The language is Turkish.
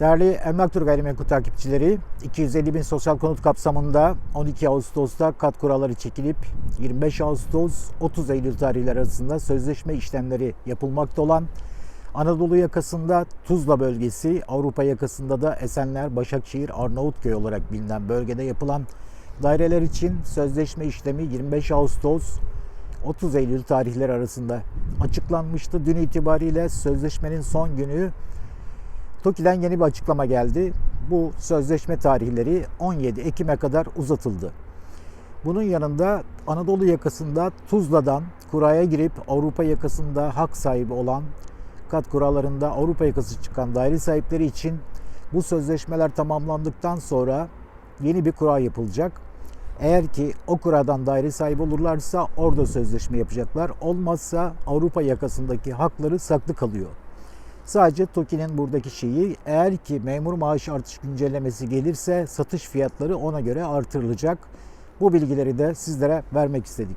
Değerli Emlak Tur Gayrimenkul takipçileri, 250 bin sosyal konut kapsamında 12 Ağustos'ta kat kuralları çekilip 25 Ağustos 30 Eylül tarihleri arasında sözleşme işlemleri yapılmakta olan Anadolu yakasında Tuzla bölgesi, Avrupa yakasında da Esenler, Başakşehir, Arnavutköy olarak bilinen bölgede yapılan daireler için sözleşme işlemi 25 Ağustos 30 Eylül tarihleri arasında açıklanmıştı. Dün itibariyle sözleşmenin son günü TOKİ'den yeni bir açıklama geldi. Bu sözleşme tarihleri 17 Ekim'e kadar uzatıldı. Bunun yanında Anadolu yakasında Tuzla'dan kuraya girip Avrupa yakasında hak sahibi olan kat kurallarında Avrupa yakası çıkan daire sahipleri için bu sözleşmeler tamamlandıktan sonra yeni bir kura yapılacak. Eğer ki o kuradan daire sahibi olurlarsa orada sözleşme yapacaklar. Olmazsa Avrupa yakasındaki hakları saklı kalıyor. Sadece TOKİ'nin buradaki şeyi eğer ki memur maaş artış güncellemesi gelirse satış fiyatları ona göre artırılacak. Bu bilgileri de sizlere vermek istedik.